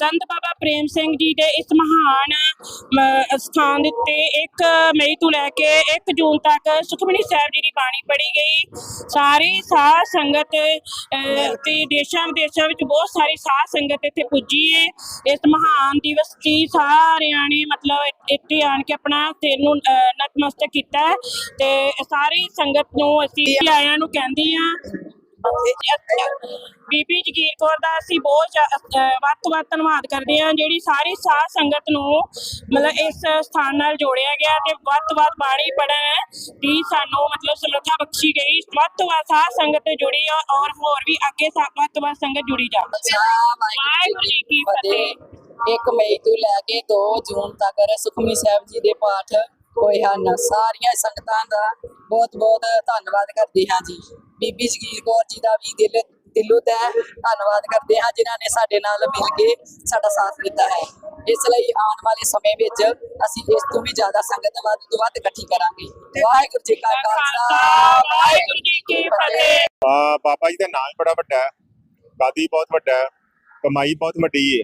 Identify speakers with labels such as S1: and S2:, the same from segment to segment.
S1: ਸੰਤ ਬਾਬਾ ਪ੍ਰੇਮ ਸਿੰਘ ਜੀ ਦੇ ਇਸ ਮਹਾਨ ਸਥਾਨ ਦੇ ਉੱਤੇ 1 ਮਈ ਤੋਂ ਲੈ ਕੇ 1 ਜੂਨ ਤੱਕ ਸੁਖਮਨੀ ਸਾਹਿਬ ਜੀ ਦੀ ਬਾਣੀ ਪੜ੍ਹੀ ਗਈ। ਸਾਰੀ ਸਾਧ ਸੰਗਤ ਅ, ਤੇ ਦੇਸ਼ਾਂ ਵਿਦੇਸ਼ਾਂ ਵਿੱਚ ਬਹੁਤ ਸਾਰੀ ਸਾਧ ਸੰਗਤ ਇੱਥੇ ਪੁੱਜੀ ਹੈ ਇਸ ਮਹਾਨ ਦਿਵਸ ਦੀ ਸਾਰਿਆਂ ਨੇ ਮਤਲਬ ਇੱਥੇ ਆਣ ਕੇ ਆਪਣਾ ਸਿਰ ਨੂੰ ਅ, ਨਤਮਸਤਕ ਕੀਤਾ। ਤੇ ਸਾਰੀ ਸੰਗਤ ਨੂੰ ਅਸੀਂ ਆਇਆਂ ਨੂੰ ਕਹਿੰਦੇ ਆ। ਬੀਬੀ ਜਗੀਰ ਕੌਰ ਦਾ ਅਸੀਂ ਬਹੁਤ ਵੱਧ ਤੋਂ ਵੱਧ ਧੰਨਵਾਦ ਕਰਦੇ ਹਾਂ, ਜਿਹੜੀ ਸਾਰੀ ਸਾਧ ਸੰਗਤ ਨੂੰ ਮਤਲਬ ਇਸ ਸਥਾਨ ਨਾਲ ਜੋੜਿਆ ਗਿਆ ਤੇ ਵੱਧ ਤੋਂ ਵੱਧ ਬਾਣੀ ਪੜਨ ਦੀ ਸਾਨੂੰ ਮਤਲਬ ਸਮਰੱਥਾ ਬਖਸ਼ੀ ਗਈ। ਵੱਧ ਤੋਂ ਵੱਧ ਸਾਧ ਸੰਗਤ ਜੁੜੀ ਔਰ ਹੋਰ ਵੀ ਅੱਗੇ ਵੱਧ ਤੋਂ ਵੱਧ ਸੰਗਤ ਜੁੜੀ ਜਾਵੇ ਵਾਹਿਗੁਰੂ ਜੀ ਕੀ ਫਤਿਹ।
S2: 1 ਮਈ ਤੋਂ ਲੈ ਕੇ 2 ਜੂਨ ਤੱਕ ਸੁਖਮਨੀ ਸਾਹਿਬ ਜੀ ਦੇ ਪਾਠ ਹੋਏ ਹਨ। ਸਾਰੀਆਂ ਸੰਗਤਾਂ ਦਾ ਬਹੁਤ ਬਹੁਤ ਧੰਨਵਾਦ ਕਰਦੇ ਹਾਂ ਜੀ। ਬੀਬੀ ਜਗੀਰ ਕੌਰ ਜੀ ਦਾ ਵੀ ਦਿਲ, ਦਿਲੋਂ ਤਹਿ ਧੰਨਵਾਦ ਕਰਦੇ ਹਾਂ ਜਿਨ੍ਹਾਂ ਨੇ ਸਾਡੇ ਨਾਲ ਮਿਲ ਕੇ ਸਾਡਾ ਸਾਥ ਦਿੱਤਾ ਹੈ। ਇਸ ਲਈ ਆਉਣ ਵਾਲੇ ਸਮੇਂ ਵਿੱਚ ਅਸੀਂ ਇਸ ਤੋਂ ਵੀ ਜ਼ਿਆਦਾ ਸੰਗਤ ਵੱਧ ਤੋਂ ਵੱਧ ਇਕੱਠੀ ਕਰਾਂਗੇ। ਵਾਹਿਗੁਰੂ ਜੀ ਕਾ ਖਾਲਸਾ,
S1: ਵਾਹਿਗੁਰੂ ਜੀ ਕੀ ਫਤਿਹ।
S3: ਆ, ਬਾਬਾ ਜੀ ਦਾ ਨਾਮ ਬੜਾ ਵੱਡਾ ਹੈ। ਕਾਦੀ ਬਹੁਤ ਵੱਡਾ ਹੈ, ਕਮਾਈ ਬਹੁਤ ਵੱਡੀ ਹੈ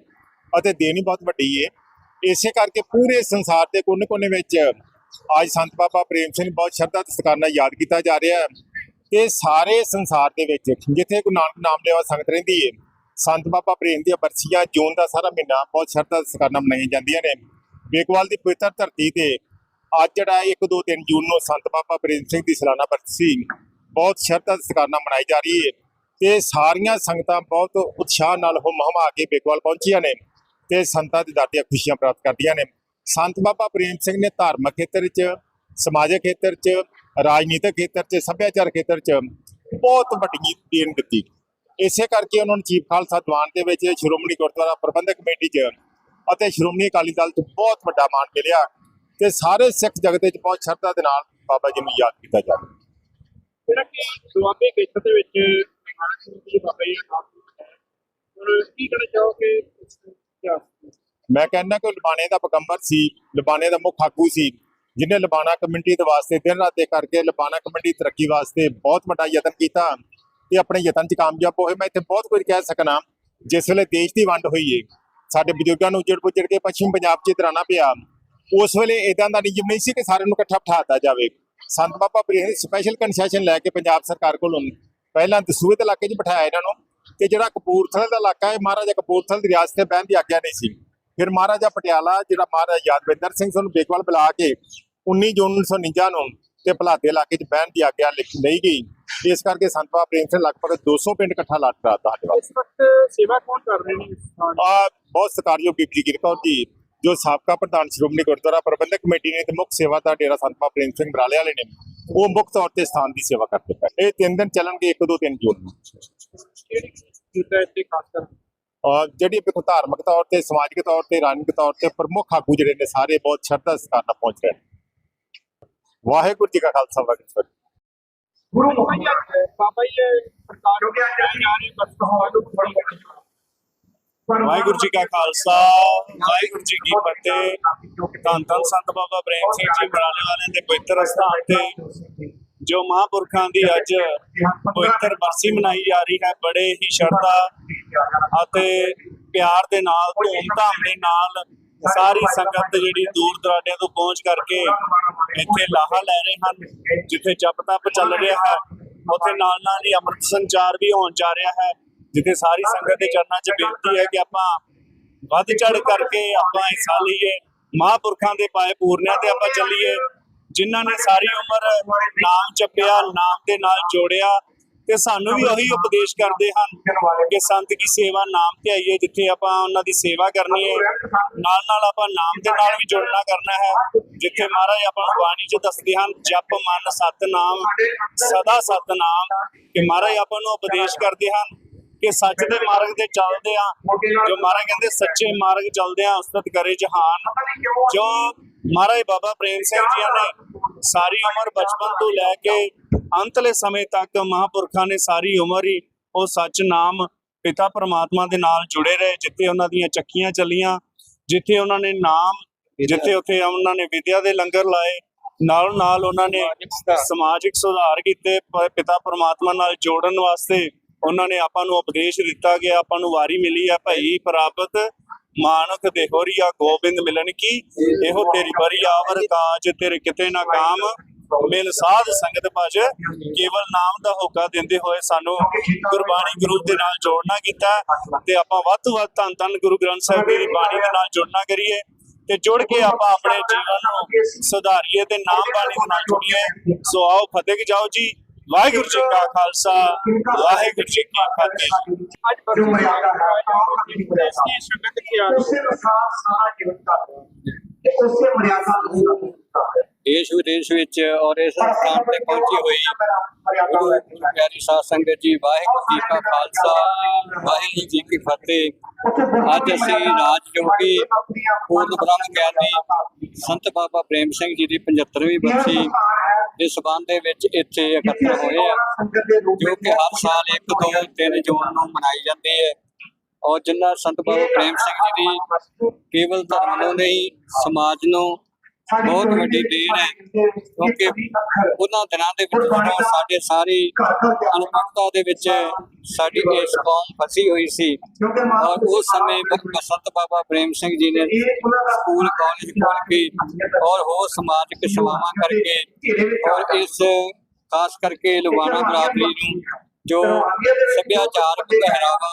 S3: ਅਤੇ ਦੇਣੀ ਬਹੁਤ ਵੱਡੀ ਹੈ ਇਸੇ ਕਰਕੇ ਪੂਰੇ ਸੰਸਾਰ ਦੇ ਕੋਨੇ-ਕੋਨੇ ਵਿੱਚ ਅੱਜ ਸੰਤ ਬਾਬਾ ਪ੍ਰੇਮ ਸਿੰਘ ਬਹੁਤ ਸ਼ਰਧਾ ਤੇ ਸਤਿਕਾਰ ਨਾਲ ਯਾਦ ਕੀਤਾ ਜਾ ਰਿਹਾ ਹੈ। ਤੇ ਸਾਰੇ ਸੰਸਾਰ ਦੇ ਵਿੱਚ ਜਿੱਥੇ ਗੁਰੂ ਨਾਨਕ ਨਾਮ ਲੈਵਾ ਸੰਗਤ ਰਹਿੰਦੀ ਹੈ ਸੰਤ ਬਾਬਾ ਪ੍ਰੇਮ ਦੀਆਂ ਬਰਸੀਆਂ, ਜੂਨ ਦਾ ਸਾਰਾ ਮਹੀਨਾ ਬਹੁਤ ਸ਼ਰਧਾ ਤੇ ਸਤਿਕਾਰ ਨਾਲ ਮਨਾਈਆਂ ਜਾਂਦੀਆਂ ਨੇ। ਬੇਕਵਾਲ ਦੀ ਪਵਿੱਤਰ ਧਰਤੀ ਤੇ ਅੱਜ ਜਿਹੜਾ 1 2 3 ਜੂਨ ਨੂੰ ਸੰਤ ਬਾਬਾ ਪ੍ਰੇਮ ਸਿੰਘ ਦੀ ਸਾਲਾਨਾ ਬਰਸੀ ਬਹੁਤ ਸ਼ਰਧਾ ਤੇ ਸਤਿਕਾਰ ਨਾਲ ਮਨਾਈ ਜਾ ਰਹੀ ਹੈ ਤੇ ਸਾਰੀਆਂ ਸੰਗਤਾਂ ਬਹੁਤ ਉਤਸ਼ਾਹ ਨਾਲ ਹੁਮ ਹਮਾ ਕੇ ਬੇਕਵਾਲ ਪਹੁੰਚੀਆਂ ਨੇ ਤੇ ਸੰਤਾਂ ਦੀ ਦਾਤੀਆਂ ਖੁਸ਼ੀਆਂ ਪ੍ਰਾਪਤ ਕਰਦੀਆਂ ਨੇ। ਸੰਤ ਬਾਬਾ ਪ੍ਰੇਮ ਸਿੰਘ ਨੇ ਧਾਰਮਿਕ ਖੇਤਰ 'ਚ, ਸਮਾਜਿਕ ਖੇਤਰ 'ਚ ਰਾਜਨੀਤਿਕ ਖੇਤਰ 'ਚ ਸੱਭਿਆਚਾਰ ਖੇਤਰ 'ਚ ਬਹੁਤ ਵੱਡੀ ਦੇਣ ਦਿੱਤੀ। ਇਸੇ ਕਰਕੇ ਉਹਨਾਂ ਨੂੰ ਚੀਫ ਖਾਲਸਾ ਦੀਵਾਨ ਦੇ ਵਿੱਚ ਸ਼੍ਰੋਮਣੀ ਗੁਰਦੁਆਰਾ ਪ੍ਰਬੰਧਕ ਕਮੇਟੀ 'ਚ ਅਤੇ ਸ਼੍ਰੋਮਣੀ ਅਕਾਲੀ ਦਲ 'ਚ ਬਹੁਤ ਵੱਡਾ ਮਾਣ ਮਿਲਿਆ ਤੇ ਸਾਰੇ ਸਿੱਖ ਜਗਤ ਵਿੱਚ ਬਹੁਤ ਸ਼ਰਧਾ ਦੇ ਨਾਲ ਬਾਬਾ ਜੀ ਨੂੰ ਯਾਦ ਕੀਤਾ ਜਾਂਦਾ
S4: ਜਿਹੜਾ ਕਿ ਦੁਆਬੇ ਖੇਤਰ ਦੇ ਵਿੱਚ ਮਹਾਨ ਸਿੰਘ ਜੀ ਬਾਬਾ ਜੀ ਦਾ ਨਾਮ ਹੈ? ਔਰ ਕੀ ਕਹਿਣਾ ਚਾਹੋਗੇ ਇਸ ਇਤਿਹਾਸ ਨੂੰ?
S3: ਮੈਂ ਕਹਿੰਦਾ ਕਿ ਲਬਾਣੇ ਦਾ ਪਗੰਬਰ ਸੀ ਲਬਾਣੇ ਦਾ ਮੁੱਖ ਆਗੂ ਸੀ। ਜਿਹਨੇ ਲਬਾਣਾ ਕਮਿਊਨਿਟੀ ਦੇ ਵਾਸਤੇ ਦਿਨ ਰਾਤ ਦੇ ਕਰਕੇ ਲਬਾਣਾ ਕਮਿਊਨਿਟੀ ਦੀ ਤਰੱਕੀ ਵਾਸਤੇ ਬਹੁਤ ਵੱਡਾ ਯਤਨ ਕੀਤਾ ਤੇ ਆਪਣੇ ਯਤਨ 'ਚ ਕਾਮਯਾਬ ਹੋਏ। ਮੈਂ ਇੱਥੇ ਬਹੁਤ ਕੁਝ ਕਹਿ ਸਕਣਾ ਜਿਸ ਵੇਲੇ ਦੇਸ਼ ਦੀ ਵੰਡ ਹੋਈ ਏ, ਸਾਡੇ ਬਜ਼ੁਰਗਾਂ ਨੂੰ ਉੱਜੜ ਪੁੱਜੜ ਕੇ ਪੱਛਮੀ ਪੰਜਾਬ 'ਚ ਦਰਾਣਾ ਪਿਆ, ਉਸ ਵੇਲੇ ਇਦਾਂ ਦਾ ਨਿਯਮ ਨਹੀਂ ਸੀ ਕਿ ਸਾਰਿਆਂ ਨੂੰ ਇਕੱਠਾ ਬਿਠਾਤਾ ਜਾਵੇ। ਸੰਤ ਬਾਬਾ ਪ੍ਰੀਤ ਸਪੈਸ਼ਲ ਕਨਸੈਸ਼ਨ ਲੈ ਕੇ ਪੰਜਾਬ ਸਰਕਾਰ ਕੋਲੋਂ ਪਹਿਲਾਂ ਦਸੂਹੇ ਦੇ ਇਲਾਕੇ 'ਚ ਬਿਠਾਇਆ ਇਹਨਾਂ ਨੂੰ ਤੇ ਜਿਹੜਾ ਕਪੂਰਥਲੇ ਦਾ ਇਲਾਕਾ ਹੈ, ਮਹਾਰਾਜਾ ਕਪੂਰਥਲੇ ਦੀ ਰਿਆਸਤ ਤੇ ਬਹਿਣ ਦੀ ਆਗਿਆ ਨਹੀਂ ਸੀ। ਫਿਰ ਮਹਾਰਾਜਾ ਪਟਿਆਲਾ, ਜਿਹੜਾ ਮਹਾਰਾਜਾ ਯਾਦਵਿੰਦਰ ਸਿੰਘ ਨੂੰ ਬੇਕਵਾਲ ਬੁਲਾ ਕੇ 19 ਜੂਨ 1949 ਨੂੰ ਤੇ ਭਲਾਦੇ ਇਲਾਕੇ 'ਚ ਬਹਿਣ ਦੀ ਆਗਿਆ ਲਿਖ ਲਈ ਗਈ। ਇਸ ਕਰਕੇ ਸੰਤ ਬਾਬਾ ਪ੍ਰੇਮ ਸਿੰਘ ਲਗਭਗ 200 ਪਿੰਡ ਇਕੱਠਾ ਲਾਟ ਸਾਡੇ ਵਾਸਤੇ
S4: ਇਸ ਵਕਤ ਸੇਵਾ ਕੌਣ ਕਰ ਰਹੇ ਨੇ ਦੀ?
S3: ਆ ਬਹੁਤ ਸਤਿਕਾਰਯੋਗ ਬੀਬੀ ਗਿਰ ਕੌਰ ਜੀ ਜੋ ਸਾਬਕਾ ਪ੍ਰਧਾਨ ਸ਼੍ਰੋਮਣੀ ਗੁਰਦੁਆਰਾ ਪ੍ਰਬੰਧਕ ਕਮੇਟੀ ਨੇ ਤੇ ਮੁੱਖ ਸੇਵਾਦਾਰ ਡੇਰਾ ਸੰਤ ਬਾਬਾ ਪ੍ਰੇਮ ਸਿੰਘ ਬਰਾਲੇ ਵਾਲੇ ਨੇ ਉਹ ਮੁੱਖ ਤੌਰ ਤੇ ਸਥਾਨ ਦੀ ਸੇਵਾ ਕਰਦੇ ਪਏ ਇਹ ਤਿੰਨ ਦਿਨ ਚੱਲਣਗੇ 1 2 3 ਜੂਨ ਨੂੰ। ਜਿਹੜੀ ਵੇਖੋ ਧਾਰਮਿਕ ਤੌਰ ਤੇ ਸਮਾਜਿਕ ਤੌਰ ਤੇ ਰਾਜਨੀਤਿਕ ਤੌਰ ਤੇ ਪ੍ਰਮੁੱਖ ਆਗੂ ਜਿਹੜੇ ਨੇ ਸਾਰੇ ਬਹੁਤ ਸ਼ਰਧਾ ਸਤਿਕਾਰ ਨਾਲ ਪਹੁੰਚ ਰਹੇ ਨੇ। ਵਾਹਿਗੁਰੂ ਜੀ ਕਾ ਖਾਲਸਾ ਵਾਹਿਗੁਰੂ ਜੀ ਕੀ ਫਤਿਹ।
S4: ਗੁਰੂ ਬਾਬਾ ਜੀ ਇਹ ਸਰਕਾਰ ਹੋ ਗਿਆ ਯਾਰੀ ਬਸ ਤੁਹਾਨੂੰ ਬੜੀ
S5: ਵਾਹਿਗੁਰੂ ਜੀ ਕਾ ਖਾਲਸਾ ਵਾਹਿਗੁਰੂ ਜੀ ਕੀ ਫਤਿਹ। ਧੰਨ ਧੰਨ ਸੰਤ ਬਾਬਾ ਪ੍ਰੇਮ ਸਿੰਘ ਜੀ ਬਰਾਲੇ ਵਾਲਿਆਂ ਦੇ ਪਵਿੱਤਰ ਸਥਾਨ ਤੇ ਜੋ ਮਹਾਂਪੁਰਖਾਂ ਦੀ ਅੱਜ ਪਵਿੱਤਰ ਬਰਸੀ ਮਨਾਈ ਜਾ ਰਹੀ ਹੈ ਬੜੇ ਹੀ ਸ਼ਰਧਾ ਅਤੇ ਪਿਆਰ ਦੇ ਨਾਲ ਧੂਮਧਾਮ ਦੇ ਨਾਲ ਸਾਰੀ ਸੰਗਤ ਜਿਹੜੀ ਦੂਰ ਦਰਾਡਿਆਂ ਤੋਂ ਪਹੁੰਚ ਕਰਕੇ ਇੱਥੇ ਲਾਹਾ ਲੈ ਰਹੇ ਹਨ, ਜਿੱਥੇ ਜਪ ਤਪ ਚੱਲ ਰਿਹਾ ਹੈ। ਉੱਥੇ ਨਾਲ ਨਾਲ ਹੀ ਅੰਮ੍ਰਿਤ ਸੰਚਾਰ ਵੀ ਹੋਣ ਜਾ ਰਿਹਾ ਹੈ, ਜਿੱਥੇ ਸਾਰੀ ਸੰਗਤ ਦੇ ਚਰਨਾਂ 'ਚ ਬੇਨਤੀ ਹੈ ਕਿ ਆਪਾਂ ਵੱਧ ਚੜ ਕਰਕੇ ਆਪਾਂ ਹਿੱਸਾ ਲਈਏ। ਮਹਾਂਪੁਰਖਾਂ ਦੇ ਪਾਏ ਪੂਰਨਿਆਂ ਤੇ ਆਪਾਂ ਚੱਲੀਏ, ਜਿਨ੍ਹਾਂ ਨੇ ਸਾਰੀ ਉਮਰ ਨਾਮ ਜਪਿਆ, ਨਾਮ ਦੇ ਨਾਲ ਜੋੜਿਆ ਤੇ ਸਾਨੂੰ ਵੀ ਉਹੀ ਉਪਦੇਸ਼ ਕਰਦੇ ਹਨ ਕਿ ਸੰਤ ਕੀ ਸੇਵਾ ਨਾਮ ਤੇ ਆਈਏ, ਜਿੱਥੇ ਆਪਾਂ ਉਹਨਾਂ ਦੀ ਸੇਵਾ ਕਰਨੀ ਹੈ। ਨਾਲ ਨਾਲ ਆਪਾਂ ਨਾਮ ਦੇ ਨਾਲ ਵੀ ਜੁੜਨਾ ਕਰਨਾ ਹੈ। ਜਿੱਥੇ ਮਹਾਰਾਜ ਆਪਾਂ ਬਾਣੀ 'ਚ ਦੱਸਦੇ ਹਨ, ਜਪ, ਮਨ, ਸਤਨਾਮ, ਸਦਾ ਸਤਨਾਮ। ਕਿ ਮਹਾਰਾਜ ਆਪਾਂ ਨੂੰ ਉਪਦੇਸ਼ ਕਰਦੇ ਹਨ ਕਿ ਸੱਚ ਦੇ ਮਾਰਗ ਤੇ ਚੱਲਦੇ ਆ ਜੋ ਮਹਾਰਾਜ ਕਹਿੰਦੇ, ਸੱਚੇ ਮਾਰਗ ਚੱਲਦੇ ਆ ਉਸਤਤ ਕਰੇ ਜਹਾਨ। ਜੋ ਮਹਾਰਾਜ ਬਾਬਾ ਪ੍ਰੇਮ ਸਿੰਘ ਜੀ ਨੇ ਸਾਰੀ ਉਮਰ ਬਚਪਨ ਤੋਂ ਲੈ ਕੇ ਅੰਤਲੇ ਸਮੇਂ ਤੱਕ ਮਹਾਂਪੁਰਖਾਂ ਨੇ ਸਾਰੀ ਉਮਰ ਹੀ ਉਹ ਸੱਚ ਨਾਮ ਪਿਤਾ ਪਰਮਾਤਮਾ ਦੇ ਨਾਲ ਜੁੜੇ ਰਹੇ ਜਿੱਥੇ ਉਹਨਾਂ ਦੀਆਂ ਚੱਕੀਆਂ ਚੱਲੀਆਂ ਜਿੱਥੇ ਉਹਨਾਂ ਨੇ ਨਾਮ ਜਿੱਥੇ ਉੱਥੇ ਉਹਨਾਂ ਨੇ ਵਿਦਿਆ ਦੇ ਲੰਗਰ ਲਾਏ ਨਾਲ ਨਾਲ ਉਹਨਾਂ ਨੇ ਸਮਾਜਿਕ ਸੁਧਾਰ। ਕੀਤੇ ਪਿਤਾ ਪਰਮਾਤਮਾ ਨਾਲ ਜੋੜਨ ਵਾਸਤੇ ਉਹਨਾਂ ਨੇ ਆਪਾਂ ਨੂੰ ਉਪਦੇਸ਼ ਦਿੱਤਾ ਗਿਆ ਆਪਾਂ ਨੂੰ ਵਾਰੀ ਮਿਲੀ ਆ ਭਾਈ ਪ੍ਰਾਪਤ ਮਾਨਕ ਦੇ ਹੋਰੀਆ ਗੋਬਿੰਦ ਮਿਲਨ ਕੀ? ਇਹੋ ਤੇਰੀ ਬਰੀ ਆਵਰ ਕਾਜ, ਤੇਰੇ ਕਿਤੇ ਨਾ ਕਾਮ। ਮਿਲ ਸਾਧ ਸੰਗਤ ਭਜ, ਕੇਵਲ ਨਾਮ ਦਾ ਹੋਕਾ ਦਿੰਦੇ ਹੋਏ ਸਾਨੂੰ ਗੁਰਬਾਣੀ ਗੁਰੂ ਦੇ ਨਾਲ ਜੋੜਨਾ ਕੀਤਾ। ਤੇ ਆਪਾਂ ਵੱਧ ਤੋਂ ਵੱਧ ਧੰਨ ਧੰਨ ਗੁਰੂ ਗ੍ਰੰਥ ਸਾਹਿਬ ਜੀ ਦੀ ਬਾਣੀ ਦੇ ਨਾਲ ਜੁੜਨਾ ਕਰੀਏ। ਤੇ ਜੁੜ ਕੇ ਆਪਾਂ ਆਪਣੇ ਜੀਵਨ ਨੂੰ ਸੁਧਾਰੀਏ ਤੇ ਨਾਮ ਬਾਣੀ ਦੇ ਨਾਲ ਜੁੜੀਏ। ਸੋ ਆਓ ਫਤਿਹ ਜਾਓ ਜੀ। ਵਾਹਿਗੁਰੂ ਜੀ ਕਾ ਖਾਲਸਾ, ਵਾਹਿਗੁਰੂ ਜੀ ਕੀ ਫਤਿਹ।
S4: ਅੱਜ ਬਰੂ ਮਰਿਆਦਾ ਹੈ ਇਸ ਸੰਗਤ ਕੀ ਆ
S6: ਉਸੇ ਅਨੁਸਾਰ ਸਾਰਾ ਜੀਵਨ ਕਰ ਤੇ ਉਸੇ ਮਰਿਆਦਾ ਨੂੰ
S7: ਦੇਸ਼ ਵਿਦੇਸ਼ ਵਿੱਚ ਔਰ ਇਸ ਸਥਾਨ ਤੇ ਪਹੁੰਚੀ ਹੋਈ ਗੁਰੂ ਪਿਆਰੀ ਸਾਧ ਸੰਗਤ ਜੀ ਵਾਹਿਗੁਰੂ ਜੀ ਕਾ ਖਾਲਸਾ ਵਾਹਿਗੁਰੂ ਜੀ ਕੀ ਫਤਿਹ। ਅੱਜ ਅਸੀਂ ਰਾਜ ਜੋਗੀ ਪੂਰਨ ਬ੍ਰਹਮ ਗਿਆਨੀ ਸੰਤ ਬਾਬਾ ਪ੍ਰੇਮ ਸਿੰਘ ਜੀ ਦੀ 75ਵੀਂ ਬਰਸੀ ਦੇ ਸਬੰਧ ਦੇ ਵਿੱਚ ਇੱਥੇ ਇਕੱਤਰ ਹੋਏ ਆ ਜੋ ਕਿ ਹਰ ਸਾਲ 1 2 3 ਜੂਨ ਨੂੰ ਮਨਾਈ ਜਾਂਦੀ ਹੈ। ਔਰ ਜਿਨ੍ਹਾਂ ਸੰਤ ਬਾਬਾ ਪ੍ਰੇਮ ਸਿੰਘ ਜੀ ਦੀ ਕੇਵਲ ਧਰਮ ਨੂੰ ਨਹੀਂ ਸਮਾਜ ਨੂੰ ਬਹੁਤ ਵੱਡੀ ਦੇਣ ਹੈ ਕਿਉਂਕਿ ਉਹਨਾਂ ਦਿਨਾਂ ਦੇ ਵਿੱਚ ਜਦੋਂ ਸਾਡੇ ਸਾਰੀ ਅਨਪੜਤਾ ਦੇ ਵਿੱਚ ਸਾਡੀ ਇਸ ਕੌਮ ਫਸੀ ਹੋਈ ਸੀ ਔਰ ਉਸ ਸਮੇਂ ਬਸੰਤ ਬਾਬਾ ਪ੍ਰੇਮ ਸਿੰਘ ਜੀ ਨੇ ਸਕੂਲ ਕਾਲਜ ਖੋਲ ਕੇ ਔਰ ਹੋਰ ਸਮਾਜਿਕ ਸੇਵਾਵਾਂ ਕਰਕੇ ਔਰ ਇਸ ਖਾਸ ਕਰਕੇ ਲੁਬਾਣਾ ਬਰਾਦਰੀ ਨੂੰ ਜੋ ਸੱਭਿਆਚਾਰਕ ਪਹਿਰਾਵਾ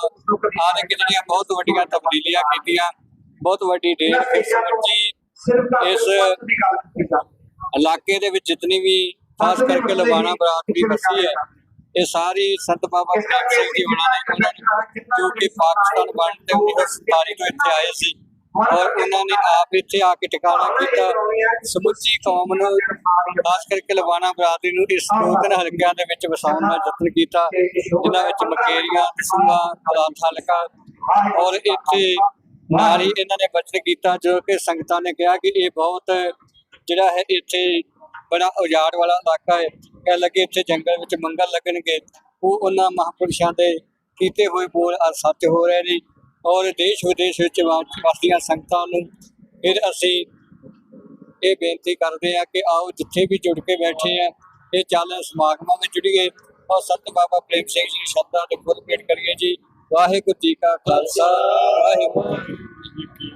S7: ਆਦਿ ਜਿਹੜੀਆਂ ਬਹੁਤ ਵੱਡੀਆਂ ਤਬਦੀਲੀਆਂ ਕੀਤੀਆਂ ਬਹੁਤ ਵੱਡੀ ਦੇਣ ਇਸ ਸਮੁੱਚੀ ਇਸ ਇਲਾਕੇ ਦੇ ਵਿੱਚ ਜਿਤਨੀ ਵੀ ਖਾਸ ਕਰਕੇ ਲਵਾਣਾ ਬਰਾਦਰੀ ਵਸੀ ਹੈ ਇਹ ਸਾਰੀ ਸੰਤ ਬਾਬਾ ਪ੍ਰੇਮ ਸਿੰਘ ਜੀ ਉਹਨਾਂ ਨੇ ਉਹਨਾਂ ਨੇ ਜੋ ਕਿ ਪਾਕਿਸਤਾਨ ਬਣ ਤੇ 1947 ਤੋਂ ਇੱਥੇ ਆਏ ਸੀ। ਔਰ ਉਹਨਾਂ ਨੇ ਆਪ ਇੱਥੇ ਆ ਕੇ ਟਿਕਾਣਾ ਕੀਤਾ। ਸਮੁੱਚੀ ਕੌਮ ਨੂੰ ਖਾਸ ਕਰਕੇ ਲਵਾਣਾ ਬਰਾਦਰੀ ਨੂੰ ਇਸ ਦੋ ਤਿੰਨ ਹਲਕਿਆਂ ਦੇ ਵਿੱਚ ਵਸਾਉਣ ਦਾ ਯਤਨ ਕੀਤਾ ਜਿਨ੍ਹਾਂ ਵਿੱਚ ਮਕੇਰੀਆਂ ਦਸੂਆ ਹਲਾਤ ਹਲਕਾ ਔਰ ਇੱਥੇ ਨਾਲ ਹੀ ਇਹਨਾਂ ਨੇ ਬਚਨ ਕੀਤਾ ਜੋ ਕਿ ਸੰਗਤਾਂ ਨੇ ਕਿਹਾ ਕਿ ਇਹ ਬਹੁਤ ਜਿਹੜਾ ਹੈ ਇੱਥੇ ਬੜਾ ਉਜਾੜ ਵਾਲਾ ਇਲਾਕਾ ਹੈ। ਕਹਿ ਲੱਗੇ ਇੱਥੇ ਜੰਗਲ ਵਿੱਚ ਮੰਗਲ ਲੱਗਣਗੇ। ਉਹ ਉਹਨਾਂ ਮਹਾਪੁਰਸ਼ਾਂ ਦੇ ਕੀਤੇ ਹੋਏ ਬੋਲ ਅੱਜ ਸੱਚ ਹੋ ਰਹੇ ਨੇ ਔਰ ਦੇਸ਼ ਵਿਦੇਸ਼ ਵਿੱਚ ਵਸ- ਵਸਦੀਆਂ ਸੰਗਤਾਂ ਨੂੰ ਫਿਰ ਅਸੀਂ ਇਹ ਬੇਨਤੀ ਕਰਦੇ ਆ ਕਿ ਆਓ ਜਿੱਥੇ ਵੀ ਜੁੜ ਕੇ ਬੈਠੇ ਆ ਇਹ ਚੱਲ ਸਮਾਗਮਾਂ ਵਿੱਚ ਜੁੜੀਏ। ਔਰ ਸੰਤ ਬਾਬਾ ਪ੍ਰੇਮ ਸਿੰਘ ਜੀ ਸ਼ਰਧਾ ਦੇ ਫੁੱਲ ਭੇਟ ਕਰੀਏ ਜੀ। ਵਾਹਿਗੁਰੂ ਜੀ ਕਾ ਖਾਲਸਾ, ਵਾਹਿਗੁਰੂ ਜੀ ਕੀ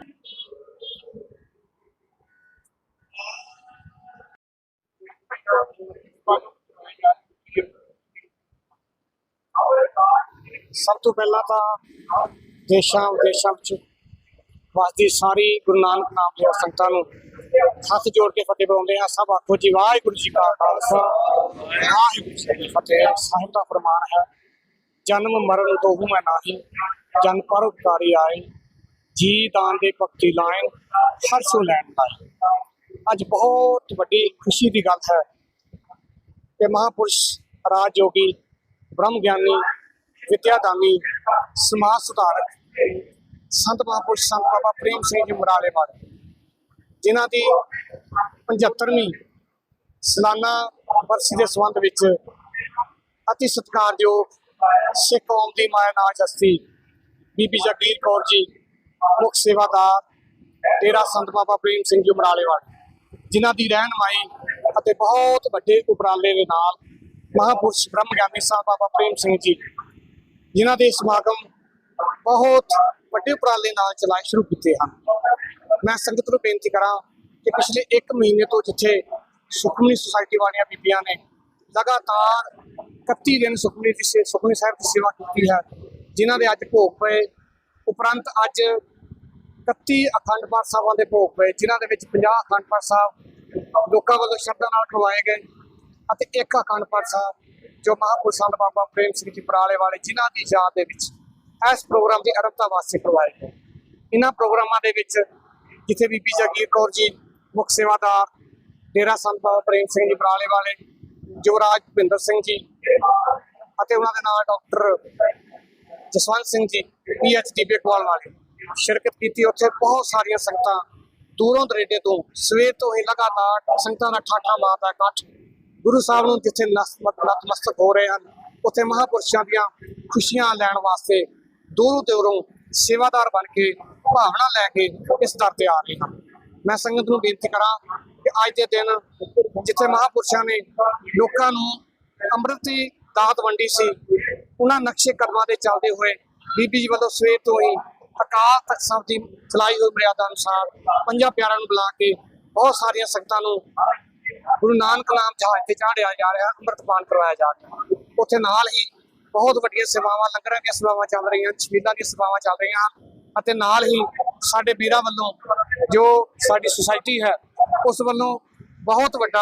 S4: ਸਭ ਤੋਂ ਪਹਿਲਾਂ ਤਾਂ ਦੇਸ਼ਾਂ ਵਿਦੇਸ਼ਾਂ ਵਿੱਚ ਵਸਦੀ ਸਾਰੀ ਗੁਰੂ ਨਾਨਕ ਨਾਮ ਦੀਆਂ ਸੰਗਤਾਂ ਨੂੰ ਹੱਥ ਜੋੜ ਕੇ ਫਤਿਹ ਬੁਲਾਉਂਦੇ ਹਾਂ। ਸਭ ਆਖੋ ਜੀ, ਵਾਹਿਗੁਰੂ ਜੀ ਕਾ ਖਾਲਸਾ, ਵਾਹਿਗੁਰੂ ਜੀ ਕੀ ਫਤਿਹ। ਸਾਹਿਬ ਦਾ ਫਰਮਾਨ ਹੈ ਜਨਮ ਮਰਨ ਦੋਹੂ ਮੈਂ ਨਾਹੀ। ਜਨ ਪਰਉਪਕਾਰੀ ਆਏ। ਜੀ ਦਾਨ ਦੇ ਭਗਤੀ ਲਾਇਨ ਹਰ ਸੋ ਲੈਣ ਲਾਇ ਅੱਜ ਬਹੁਤ ਵੱਡੀ ਖੁਸ਼ੀ ਦੀ ਗੱਲ ਹੈ ਕਿ ਮਹਾਪੁਰਸ਼ ਰਾਜ ਜੋਗੀ ਬ੍ਰਹਮ ਗਿਆਨੀ ਵਿਦਿਆ ਦਾਨੀ ਸਮਾਜ ਸੁਧਾਰਕ ਸੰਤ ਮਹਾਪੁਰਸ਼ ਸੰਤ ਬਾਬਾ ਪ੍ਰੇਮ ਸਿੰਘ ਜੀ ਮੁਰਾਲੇ ਵਾਲੇ, ਜਿਨ੍ਹਾਂ ਦੀ 75ਵੀਂ ਸਾਲਾਨਾ ਵਰਸੀ ਦੇ ਸੰਬੰਧ ਵਿੱਚ ਅਤੀ ਸਤਿਕਾਰਯੋਗ ਸਿੱਖ ਕੌਮ ਦੀ ਮਾਇਆ ਨਾਜ ਹਸਤੀ ਬੀਬੀ ਜਗੀਰ ਕੌਰ ਜੀ, ਮੁੱਖ ਸੇਵਾਦਾਰ, ਡੇਰਾ ਸੰਤ ਬਾਬਾ ਪ੍ਰੇਮ ਸਿੰਘ ਜੀ ਮੁਰਾਲੇ ਜਿਨ੍ਹਾਂ ਦੀ ਰਹਿਨਮਾਈ ਅਤੇ ਬਹੁਤ ਵੱਡੇ ਉਪਰਾਲੇ ਦੇ ਨਾਲ ਮਹਾਪੁਰਸ਼ ਬ੍ਰਹਮ ਗਿਆਨੀ ਸਾਹਿਬ ਬਾਬਾ ਪ੍ਰੇਮ ਸਿੰਘ ਜੀ, ਜਿਨ੍ਹਾਂ ਦੇ ਸਮਾਗਮ ਬਹੁਤ ਵੱਡੇ ਉਪਰਾਲੇ ਨਾਲ ਚਲਾਏ ਸ਼ੁਰੂ ਕੀਤੇ ਹਨ। ਮੈਂ ਸੰਗਤ ਨੂੰ ਬੇਨਤੀ ਕਰਾਂ ਕਿ ਪਿਛਲੇ 1 ਮਹੀਨੇ ਤੋਂ ਜਿੱਥੇ ਸੁਖਮਨੀ ਸੁਸਾਇਟੀ ਵਾਲੀਆਂ ਬੀਬੀਆਂ ਨੇ ਲਗਾਤਾਰ 31 ਦਿਨ ਸੁਖਮਨੀ ਦੀ ਸੇ ਸੁਖਮਨੀ ਸਾਹਿਬ ਦੀ ਸੇਵਾ ਕੀਤੀ ਹੈ, ਜਿਨ੍ਹਾਂ ਦੇ ਅੱਜ ਭੋਗ ਪਏ। ਉਪਰੰਤ ਅੱਜ 31 ਅਖੰਡ ਪਾਠ ਸਾਹਿਬਾਂ ਦੇ ਭੋਗ ਪਏ, ਜਿਨ੍ਹਾਂ ਦੇ ਵਿੱਚ 50 ਅਖੰਡ ਪਾਠ ਸਾਹਿਬ ਲੋਕਾਂ ਵੱਲੋਂ ਸ਼ਰਧਾ ਨਾਲ ਕਰਵਾਏ ਗਏ ਅਤੇ ਇੱਕ ਅਖੰਡ ਪਾਠ ਸਾਹਿਬ ਜੋ ਮਹਾਪੁਰਸ਼ਾਂ ਦਾ ਬਾਬਾ ਪ੍ਰੇਮ ਸਿੰਘ ਜੀ ਪਰਾਲੇ ਵਾਲੇ, ਜਿਨ੍ਹਾਂ ਦੀ ਯਾਦ ਦੇ ਵਿੱਚ ਇਸ ਪ੍ਰੋਗਰਾਮ ਦੀ ਅਰੰਭਤਾ ਵਾਸਤੇ ਕਰਵਾਏ ਗਏ। ਇਹਨਾਂ ਪ੍ਰੋਗਰਾਮਾਂ ਦੇ ਵਿੱਚ ਜਿੱਥੇ ਬੀਬੀ ਜਗੀਰ ਕੌਰ ਜੀ, ਮੁੱਖ ਸੇਵਾਦਾਰ, ਡੇਰਾ ਸੰਤ ਬਾਬਾ ਪ੍ਰੇਮ ਸਿੰਘ ਜੀ ਪਰਾਲੇ ਵਾਲੇ ਯੁਵਰਾਜ ਭਿੰਦਰ ਸਿੰਘ ਜੀ ਅਤੇ ਉਹਨਾਂ ਦੇ ਨਾਲ ਡਾਕਟਰ ਜਸਵੰਤ ਸਿੰਘ ਜੀ ਪੀਐਚਡੀ ਬੇਕਵਾਲ ਵਾਲੇ ਸ਼ਿਰਕਤ ਕੀਤੀ। ਉੱਥੇ ਬਹੁਤ ਸਾਰੀਆਂ ਸੰਗਤਾਂ ਦੂਰੋਂ ਦਰੇਡੇ ਤੋਂ ਸਵੇਰ ਤੋਂ ਹੀ ਲਗਾਤਾਰ ਸੰਗਤਾਂ ਦਾ ਠਾਠਾ ਮਾਰਦਾ ਇਕੱਠ ਗੁਰੂ ਸਾਹਿਬ ਨੂੰ ਜਿੱਥੇ ਨਤਮਸਤਕ ਹੋ ਰਹੇ ਹਨ, ਉੱਥੇ ਮਹਾਪੁਰਸ਼ਾਂ ਦੀਆਂ ਖੁਸ਼ੀਆਂ ਲੈਣ ਵਾਸਤੇ ਦੂਰੋਂ ਦੂਰੋਂ ਸੇਵਾਦਾਰ ਬਣ ਕੇ ਭਾਵਨਾ ਲੈ ਕੇ ਇਸ ਦਰ ਤੇ ਆ ਰਹੇ ਹਨ। ਮੈਂ ਸੰਗਤ ਨੂੰ ਬੇਨਤੀ ਕਰਾਂ ਕਿ ਅੱਜ ਦੇ ਦਿਨ ਜਿੱਥੇ ਮਹਾਪੁਰਸ਼ਾਂ ਨੇ ਲੋਕਾਂ ਨੂੰ ਅੰਮ੍ਰਿਤ ਦੀ ਦਾਤ ਵੰਡੀ ਸੀ, ਉਹਨਾਂ ਨਕਸ਼ੇ ਕਦਮਾਂ ਦੇ ਚੱਲਦੇ ਹੋਏ ਬੀਬੀ ਜੀ ਵੱਲੋਂ ਸਵੇਰ ਤੋਂ ਹੀ ਅਕਾਲ ਤਖਤ ਸਾਹਿਬ ਦੀ ਚਲਾਈ ਹੋਈ ਮਰਿਆਦਾ ਅਨੁਸਾਰ ਪੰਜਾਂ ਪਿਆਰਿਆਂ ਨੂੰ ਬੁਲਾ ਕੇ ਬਹੁਤ ਸਾਰੀਆਂ ਸੰਗਤਾਂ ਨੂੰ ਗੁਰੂ ਨਾਨਕ ਨਾਮ ਜਹਾਜ਼ ਤੇ ਚਾੜਿਆ ਜਾ ਰਿਹਾ ਅੰਮ੍ਰਿਤਪਾਨ ਕਰਵਾਇਆ ਜਾ ਰਿਹਾ। ਉੱਥੇ ਨਾਲ ਹੀ ਬਹੁਤ ਵੱਡੀਆਂ ਸੇਵਾਵਾਂ, ਲੰਗਰਾਂ ਦੀਆਂ ਸੇਵਾਵਾਂ ਚੱਲ ਰਹੀਆਂ ਸ਼ਬੀਲਾਂ ਦੀਆਂ ਸੇਵਾਵਾਂ ਚੱਲ ਰਹੀਆਂ ਹਨ ਅਤੇ ਨਾਲ ਹੀ ਸਾਡੇ ਵੀਰਾਂ ਵੱਲੋਂ ਜੋ ਸਾਡੀ ਸੁਸਾਇਟੀ ਹੈ, ਉਸ ਵੱਲੋਂ ਬਹੁਤ ਵੱਡਾ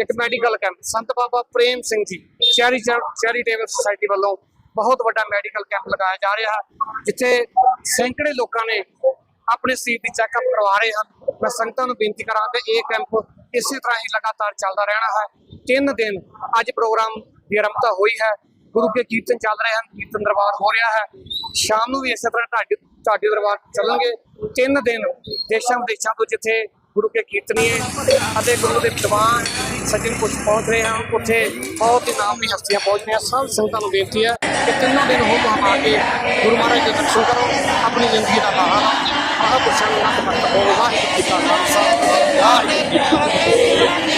S4: ਇੱਕ ਮੈਡੀਕਲ ਕੈਂਪ ਸੰਤ ਬਾਬਾ Prem Singh ji cherry charitable society ਵੱਲੋਂ ਬਹੁਤ ਵੱਡਾ ਮੈਡੀਕਲ ਕੈਂਪ ਲਗਾਇਆ ਜਾ ਰਿਹਾ ਹੈ, ਜਿੱਥੇ ਸੈਂਕੜੇ ਲੋਕਾਂ ਨੇ ਆਪਣੇ ਸਰੀਰ ਦੀ ਚੈੱਕਅਪ ਕਰਵਾ ਰਹੇ ਹਨ। ਮੈਂ ਸੰਗਤਾਂ ਨੂੰ ਬੇਨਤੀ ਕਰਾਂ ਕਿ ਇਹ ਕੈਂਪ ਇਸੇ ਤਰ੍ਹਾਂ ਹੀ ਲਗਾਤਾਰ ਚੱਲਦਾ ਰਹਿਣਾ ਹੈ। ਤਿੰਨ ਦਿਨ ਅੱਜ ਪ੍ਰੋਗਰਾਮ ਦੀ ਆਰੰਭਤਾ ਹੋਈ ਹੈ। ਗੁਰੂ ਕੇ ਕੀਰਤਨ ਚੱਲ ਰਹੇ ਹਨ, ਕੀਰਤਨ ਦਰਬਾਰ ਹੋ ਰਿਹਾ ਹੈ। ਸ਼ਾਮ ਨੂੰ ਵੀ ਇਸੇ ਤਰ੍ਹਾਂ ਢਾਡੀ ਢਾਡੀ ਦਰਬਾਰ ਚੱਲਣਗੇ ਤਿੰਨ ਦਿਨ ਦੇਸ਼ਾਂ ਵਿਦੇਸ਼ਾਂ ਤੋਂ ਜਿੱਥੇ ਗੁਰੂ ਕੇ ਕੀਰਤਨੀਏ ਅਤੇ ਗੁਰੂ ਦੇ ਦੀਵਾਨ ਸੱਜਣ ਕੁਝ ਪਹੁੰਚ ਰਹੇ ਹਨ ਉੱਥੇ ਬਹੁਤ ਹੀ ਨਾਮ ਦੀ ਹਸਤੀਆਂ ਪਹੁੰਚ ਰਹੀਆਂ। ਸਭ ਸੰਗਤਾਂ ਨੂੰ ਬੇਨਤੀ ਹੈ ਕਿ ਤਿੰਨੋਂ ਦਿਨ ਹੋ ਤੁਮ ਆ ਕੇ ਗੁਰੂ ਮਹਾਰਾਜ ਦੇ ਦਰਸ਼ਨ ਕਰੋ, ਆਪਣੀ ਜ਼ਿੰਦਗੀ ਦਾ ਲਾਹਾ ਆਹ ਪੁਰਸ਼ਾਂ ਨੂੰ ਨਤਮਸਤਕ ਹੋਵੋ। ਵਾਹਿਗੁਰੂ ਜੀ ਕਾ ਖਾਲਸਾ। ਵਾਹਿਗੁਰੂ ਜੀ ਕੀ ਫਤਿਹ।